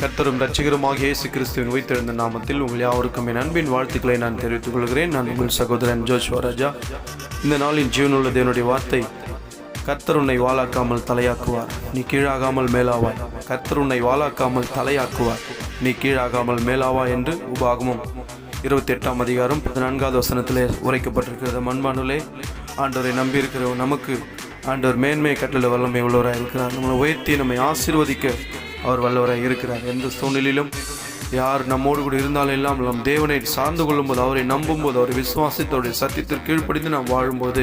கர்த்தரும் ரட்சிகருமாக இயேசு கிறிஸ்துவின் உயிர்த்தெழுந்த நாமத்தில் உங்கள் யாவருக்கும் என் அன்பின் வாழ்த்துக்களை நான் தெரிவித்துக் கொள்கிறேன். நான் உங்கள் சகோதரன் ஜோஷ்வா ராஜா. இந்த நாளின் ஜீவனுள்ள தேவனுடைய வார்த்தை கர்த்தர் உன்னை வாளாக்காமல் தலையாக்குவார். நீ கீழாகாமல் மேலாவாய். கர்த்தர் உன்னை வாளாக்காமல் தலையாக்குவார். நீ கீழாகாமல் மேலாவா என்று உபாகமும் இருபத்தி எட்டாம் அதிகாரம் பதினான்காவது வசனத்திலே உரைக்கப்பட்டிருக்கிறது. மண்பானுலே ஆண்டவரை நம்பியிருக்கிற நமக்கு ஆண்டவர் மேன்மை கட்டளை வல்லமை உள்ளவராக இருக்கிறார் நம்மளை உயர்த்தி நம்மை ஆசீர்வதிக்க அவர் வல்லவராக இருக்கிறார் எந்த சூழ்நிலையிலும் யார் நம்மோடு கூட இருந்தாலும் எல்லாம் நம் தேவனை சார்ந்து கொள்ளும்போது அவரை நம்பும்போது அவரை விசுவாசித்து அவருடைய சத்தியத்திற்கு கீழ்ப்படிந்து நாம் வாழும்போது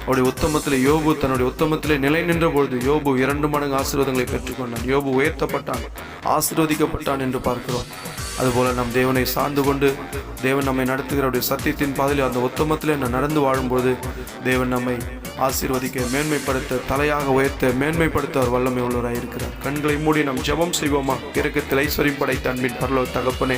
அவருடைய உத்தமத்தில் யோபு தன்னுடைய உத்தமத்தில் நிலை நின்ற பொழுது யோபு இரண்டு மடங்கு ஆசீர்வாதங்களை பெற்றுக்கொண்டான். யோபு உயர்த்தப்பட்டான் ஆசீர்வதிக்கப்பட்டான் என்று பார்க்கிறோம். அதுபோல் நம் தேவனை சார்ந்து கொண்டு தேவன் நம்மை நடத்துகிறவருடைய சத்தியத்தின் பாதையில் அந்த உத்தமத்திலே நான் நடந்து வாழும்போது தேவன் நம்மை ஆசீர்வதிக்க மேன்மைப்படுத்த தலையாக உயர்த்த மேன்மைப்படுத்த அவர் வல்லமை உள்ளவராக இருக்கிறார். கண்களை மூடி நாம் ஜெபம் செய்வோமா? இறக்கத்தில் ஐஸ்வரியம் படைத்த அன்பின் பரலோ தகப்பனே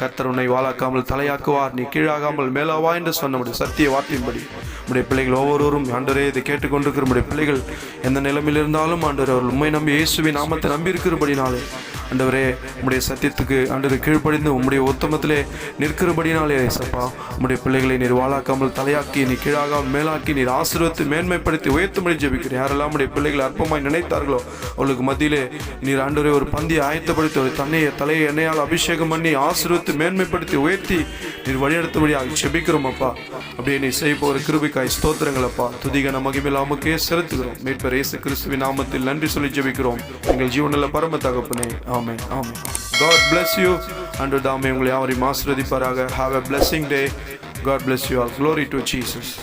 கர்த்தர் உன்னை வாழாக்காமல் தலையாக்குவார். நீ கீழாகாமல் மேலாவா என்று சொன்ன நம்முடைய சத்திய வார்த்தையின்படி. நம்முடைய பிள்ளைகள் ஒவ்வொருவரும் ஆண்டரே இதை கேட்டுக்கொண்டிருக்கிற நம்முடைய பிள்ளைகள் எந்த நிலைமையில் இருந்தாலும் ஆண்டவர் அவர்கள் உண்மை நம்பி இயேசுவின் நாமத்தை நம்பி இருக்கிறபடினாலே ஆண்டவரே உம்முடைய சத்தியத்துக்கு ஆண்டவரை கீழ்ப்படிந்து உம்முடைய உத்தமத்திலே நிற்கிறபடினாலே ஏசப்பா உம்முடைய பிள்ளைகளை நீர் வாழாக்காமல் தலையாக்கி நீ கீழாகாமல் மேலாக்கி நீர் ஆசீர்வத்து மேன்மைப்படுத்தி உயர்த்தும்படி ஜெபிக்கிறேன். யாரெல்லாம் உடைய பிள்ளைகளை அற்பமாய் நினைத்தார்களோ அவளுக்கு மத்தியிலே நீர் ஆண்டவரே ஒரு பந்தியை ஆயத்தப்படுத்தி ஒரு தன்னையை தலையை எண்ணெயால் அபிஷேகம் பண்ணி ஆசீர்வத்து மேன்மைப்படுத்தி உயர்த்தி நீர் வழிநடத்தும்படியாக ஜெபிக்கிறோம் அப்பா. அப்படியே நீ செய்ய போகிற கிருபிக்காய் ஸ்தோத்திரங்கள் அப்பா. துதிகன மகிமில் செலுத்துகிறோம். மீட்பர் இயேசு கிறிஸ்துவின் நாமத்தில் நன்றி சொல்லி ஜெபிக்கிறோம். எங்கள் ஜீவனில் பரம தகப்பனே ஆமே ஆமே காட் bless யூ அன்று தாமே உங்களை யாவரையும் ஆசீர்வதிப்பாராக have a blessing day God bless you all glory to Jesus